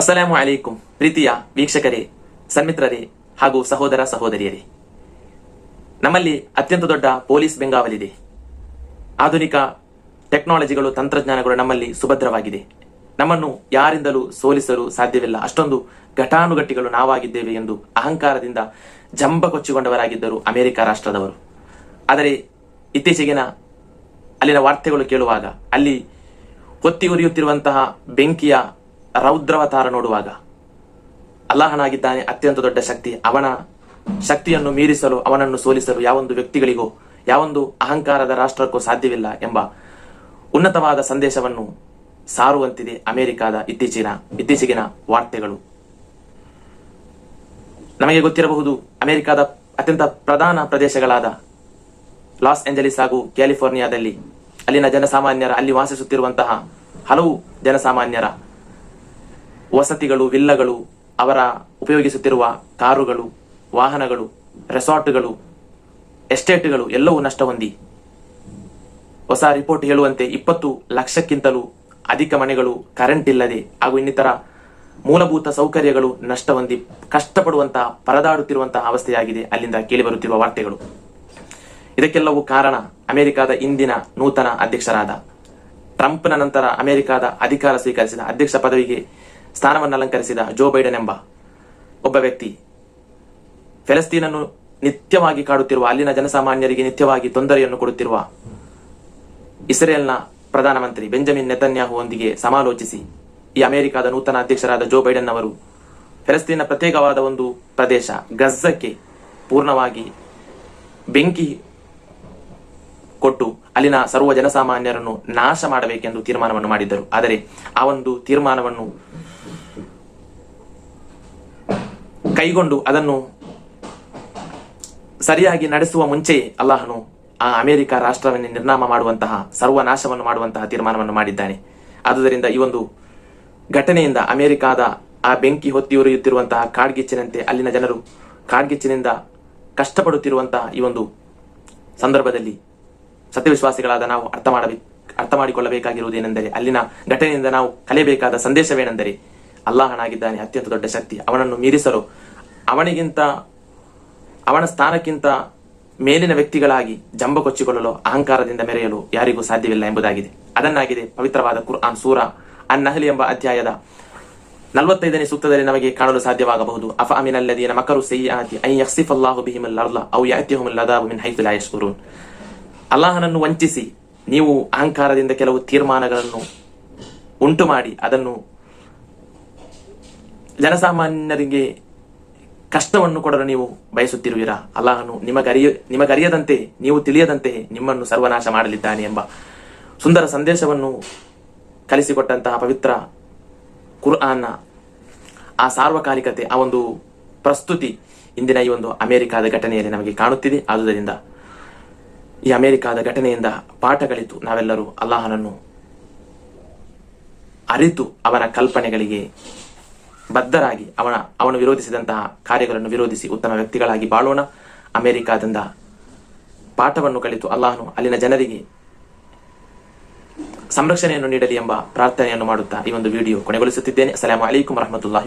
ಅಸ್ಸಲಾಮು ಅಲೈಕುಂ ಪ್ರೀತಿಯ ವೀಕ್ಷಕರೇ, ಸನ್ಮಿತ್ರರೇ ಹಾಗೂ ಸಹೋದರ ಸಹೋದರಿಯರೇ. ನಮ್ಮಲ್ಲಿ ಅತ್ಯಂತ ದೊಡ್ಡ ಪೊಲೀಸ್ ಬೆಂಗಾವಲಿದೆ. ಆಧುನಿಕ ಟೆಕ್ನಾಲಜಿಗಳು, ತಂತ್ರಜ್ಞಾನಗಳು ನಮ್ಮಲ್ಲಿ ಸುಭದ್ರವಾಗಿದೆ. ನಮ್ಮನ್ನು ಯಾರಿಂದಲೂ ಸೋಲಿಸಲು ಸಾಧ್ಯವಿಲ್ಲ. ಅಷ್ಟೊಂದು ಘಟಾನುಘಟಿಗಳು ನಾವಾಗಿದ್ದೇವೆ ಎಂದು ಅಹಂಕಾರದಿಂದ ಜಂಬ ಕೊಚ್ಚಿಕೊಂಡವರಾಗಿದ್ದರು ಅಮೆರಿಕ ರಾಷ್ಟ್ರದವರು. ಆದರೆ ಇತ್ತೀಚೆಗಿನ ಅಲ್ಲಿನ ವಾರ್ತೆಗಳು ಕೇಳುವಾಗ ಅಲ್ಲಿ ಹೊತ್ತಿ ಉರಿಯುತ್ತಿರುವಂತಹ ಬೆಂಕಿಯ ರೌದ್ರವತಾರ ನೋಡುವಾಗ. ಅಲ್ಲಾಹನಾಗಿದ್ದಾನೆ ಅತ್ಯಂತ ದೊಡ್ಡ ಶಕ್ತಿ. ಅವನ ಶಕ್ತಿಯನ್ನು ಮೀರಿಸಲು, ಅವನನ್ನು ಸೋಲಿಸಲು ಯಾವೊಂದು ವ್ಯಕ್ತಿಗಳಿಗೋ, ಯಾವೊಂದು ಅಹಂಕಾರದ ರಾಷ್ಟ್ರಕ್ಕೂ ಸಾಧ್ಯವಿಲ್ಲ ಎಂಬ ಉನ್ನತವಾದ ಸಂದೇಶವನ್ನು ಸಾರುವಂತಿದೆ ಅಮೆರಿಕದ ಇತ್ತೀಚಿನ, ಇತ್ತೀಚೆಗಿನ ವಾರ್ತೆಗಳು. ನಮಗೆ ಗೊತ್ತಿರಬಹುದು, ಅಮೆರಿಕದ ಅತ್ಯಂತ ಪ್ರಧಾನ ಪ್ರದೇಶಗಳಾದ ಲಾಸ್ ಏಂಜಲೀಸ್ ಹಾಗೂ ಕ್ಯಾಲಿಫೋರ್ನಿಯಾದಲ್ಲಿ ಅಲ್ಲಿನ ಜನಸಾಮಾನ್ಯರ, ಅಲ್ಲಿ ವಾಸಿಸುತ್ತಿರುವಂತಹ ಹಲವು ಜನಸಾಮಾನ್ಯರ ವಸತಿಗಳು, ವಿಲ್ಲಗಳು, ಅವರ ಉಪಯೋಗಿಸುತ್ತಿರುವ ಕಾರುಗಳು, ವಾಹನಗಳು, ರೆಸಾರ್ಟ್ಗಳು, ಎಸ್ಟೇಟ್ಗಳು ಎಲ್ಲವೂ ನಷ್ಟ ಹೊಂದಿ. ಹೊಸ ರಿಪೋರ್ಟ್ ಹೇಳುವಂತೆ ಇಪ್ಪತ್ತು ಲಕ್ಷಕ್ಕಿಂತಲೂ ಅಧಿಕ ಮನೆಗಳು ಕರೆಂಟ್ ಇಲ್ಲದೆ ಹಾಗೂ ಇನ್ನಿತರ ಮೂಲಭೂತ ಸೌಕರ್ಯಗಳು ನಷ್ಟ ಹೊಂದಿ ಕಷ್ಟಪಡುವಂತಹ ಪರದಾಡುತ್ತಿರುವಂತಹ ಅವಸ್ಥೆಯಾಗಿದೆ ಅಲ್ಲಿಂದ ಕೇಳಿಬರುತ್ತಿರುವ ವಾರ್ತೆಗಳು. ಇದಕ್ಕೆಲ್ಲವೂ ಕಾರಣ ಅಮೆರಿಕದ ಇಂದಿನ ನೂತನ ಅಧ್ಯಕ್ಷರಾದ ಟ್ರಂಪ್ನ ನಂತರ ಅಮೆರಿಕದ ಅಧಿಕಾರ ಸ್ವೀಕರಿಸಿದ ಅಧ್ಯಕ್ಷ ಪದವಿಗೆ ಸ್ಥಾನವನ್ನು ಅಲಂಕರಿಸಿದ ಜೋ ಬೈಡನ್ ಎಂಬ ಒಬ್ಬ ವ್ಯಕ್ತಿ. ಫೆಲಸ್ತೀನನ್ನು ನಿತ್ಯವಾಗಿ ಕಾಡುತ್ತಿರುವ, ಅಲ್ಲಿನ ಜನಸಾಮಾನ್ಯರಿಗೆ ನಿತ್ಯವಾಗಿ ತೊಂದರೆಯನ್ನು ಕೊಡುತ್ತಿರುವ ಇಸ್ರೇಲ್ನ ಪ್ರಧಾನಮಂತ್ರಿ ಬೆಂಜಮಿನ್ ನೆತನ್ಯಾಹುವೊಂದಿಗೆ ಸಮಾಲೋಚಿಸಿ, ಈ ಅಮೆರಿಕದ ನೂತನ ಅಧ್ಯಕ್ಷರಾದ ಜೋ ಬೈಡನ್ ಅವರು ಫೆಲಸ್ತೀನ್ನ ಪ್ರತ್ಯೇಕವಾದ ಒಂದು ಪ್ರದೇಶ, ಗಜ್ಜಕ್ಕೆ ಪೂರ್ಣವಾಗಿ ಬೆಂಕಿ ಕೊಟ್ಟು ಅಲ್ಲಿನ ಸರ್ವ ಜನಸಾಮಾನ್ಯರನ್ನು ನಾಶ ಮಾಡಬೇಕೆಂದು ತೀರ್ಮಾನವನ್ನು ಮಾಡಿದ್ದರು. ಆದರೆ ಆ ಒಂದು ತೀರ್ಮಾನವನ್ನು ಕೈಗೊಂಡು ಅದನ್ನು ಸರಿಯಾಗಿ ನಡೆಸುವ ಮುಂಚೆಯೇ ಅಲ್ಲಾಹನು ಆ ಅಮೆರಿಕ ರಾಷ್ಟ್ರವನ್ನೇ ನಿರ್ನಾಮ ಮಾಡುವಂತಹ, ಸರ್ವನಾಶವನ್ನು ಮಾಡುವಂತಹ ತೀರ್ಮಾನವನ್ನು ಮಾಡಿದ್ದಾನೆ. ಆದುದರಿಂದ ಈ ಒಂದು ಘಟನೆಯಿಂದ ಅಮೆರಿಕಾದ ಆ ಬೆಂಕಿ ಹೊತ್ತಿ ಉರಿಯುತ್ತಿರುವಂತಹ ಕಾಡ್ಗಿಚ್ಚಿನಂತೆ ಅಲ್ಲಿನ ಜನರು ಕಾಡ್ಗಿಚ್ಚಿನಿಂದ ಕಷ್ಟಪಡುತ್ತಿರುವಂತಹ ಈ ಒಂದು ಸಂದರ್ಭದಲ್ಲಿ ಸತ್ಯವಿಶ್ವಾಸಿಗಳಾದ ನಾವು ಅರ್ಥ ಮಾಡಬೇಕು ಅರ್ಥ ಮಾಡಿಕೊಳ್ಳಬೇಕಾಗಿರುವುದೇನೆಂದರೆ ಅಲ್ಲಿನ ಘಟನೆಯಿಂದ ನಾವು ಕಲಿಯಬೇಕಾದ ಸಂದೇಶವೇನೆಂದರೆ ಅಲ್ಲಾಹನಾಗಿದ್ದಾನೆ, ಅತ್ಯಂತ ದೊಡ್ಡ ಶಕ್ತಿ. ಅವನನ್ನು ಮೀರಿಸಲು ಅವನಿಗಿಂತ, ಅವನ ಸ್ಥಾನಕ್ಕಿಂತ ಮೇಲಿನ ವ್ಯಕ್ತಿಗಳಾಗಿ ಜಂಬ ಕೊಚ್ಚಿಕೊಳ್ಳಲು ಅಹಂಕಾರದಿಂದ ಮೆರೆಯಲು ಯಾರಿಗೂ ಸಾಧ್ಯವಿಲ್ಲ ಎಂಬುದಾಗಿದೆ. ಅದನ್ನಾಗಿದೆ ಪವಿತ್ರವಾದ ಕುರ್ಆನ್ ಸೂರ ಅನ್ ನಹಲಿ ಎಂಬ ಅಧ್ಯಾಯದ ನಲವತ್ತೈದನೇ ಸೂಕ್ತದಲ್ಲಿ ನಮಗೆ ಕಾಣಲು ಸಾಧ್ಯವಾಗಬಹುದು. ಅಫ ಅಮಿನ್ ಅಲ್ಲದೀನ ಮಕರು ಐ ಅಲ್ಲಾಹು ಅರ್ಲ ಅಲ್ಲಾಹನನ್ನು ವಂಚಿಸಿ ನೀವು ಅಹಂಕಾರದಿಂದ ಕೆಲವು ತೀರ್ಮಾನಗಳನ್ನು ಉಂಟು ಮಾಡಿ ಅದನ್ನು ಜನಸಾಮಾನ್ಯರಿಗೆ ಕಷ್ಟವನ್ನು ಕೊಡಲು ನೀವು ಬಯಸುತ್ತಿರುವಿರಾ? ಅಲ್ಲಾಹನು ನಿಮಗರಿಯ, ನಿಮಗರಿಯದಂತೆ, ನೀವು ತಿಳಿಯದಂತೆ ನಿಮ್ಮನ್ನು ಸರ್ವನಾಶ ಮಾಡಲಿದ್ದಾನೆ ಎಂಬ ಸುಂದರ ಸಂದೇಶವನ್ನು ಕಲಿಸಿಕೊಟ್ಟಂತಹ ಪವಿತ್ರ ಕುರ್ಆನ್ನ ಆ ಸಾರ್ವಕಾಲಿಕತೆ, ಆ ಒಂದು ಪ್ರಸ್ತುತಿ ಇಂದಿನ ಈ ಒಂದು ಅಮೆರಿಕಾದ ಘಟನೆಯಲ್ಲಿ ನಮಗೆ ಕಾಣುತ್ತಿದೆ. ಆದುದರಿಂದ ಈ ಅಮೆರಿಕಾದ ಘಟನೆಯಿಂದ ಪಾಠ ಕಲಿತು ನಾವೆಲ್ಲರೂ ಅಲ್ಲಾಹನನ್ನು ಅರಿತು ಅವರ ಕಲ್ಪನೆಗಳಿಗೆ ಬದ್ಧರಾಗಿ ಅವನ, ಅವನು ವಿರೋಧಿಸಿದಂತಹ ಕಾರ್ಯಗಳನ್ನು ವಿರೋಧಿಸಿ ಉತ್ತಮ ವ್ಯಕ್ತಿಗಳಾಗಿ ಬಾಳೋಣ. ಅಮೆರಿಕಾದಿಂದ ಪಾಠವನ್ನು ಕಲಿತು ಅಲ್ಲಾಹನು ಅಲ್ಲಿನ ಜನರಿಗೆ ಸಂರಕ್ಷಣೆಯನ್ನು ನೀಡಲಿ ಎಂಬ ಪ್ರಾರ್ಥನೆಯನ್ನು ಮಾಡುತ್ತಾ ಈ ಒಂದು ವಿಡಿಯೋ ಕೊನೆಗೊಳಿಸುತ್ತಿದ್ದೇನೆ. ಅಸಲಾಂ ಅಲೈಕುಂ ರಹಮತುಲ್ಲಾಹಿ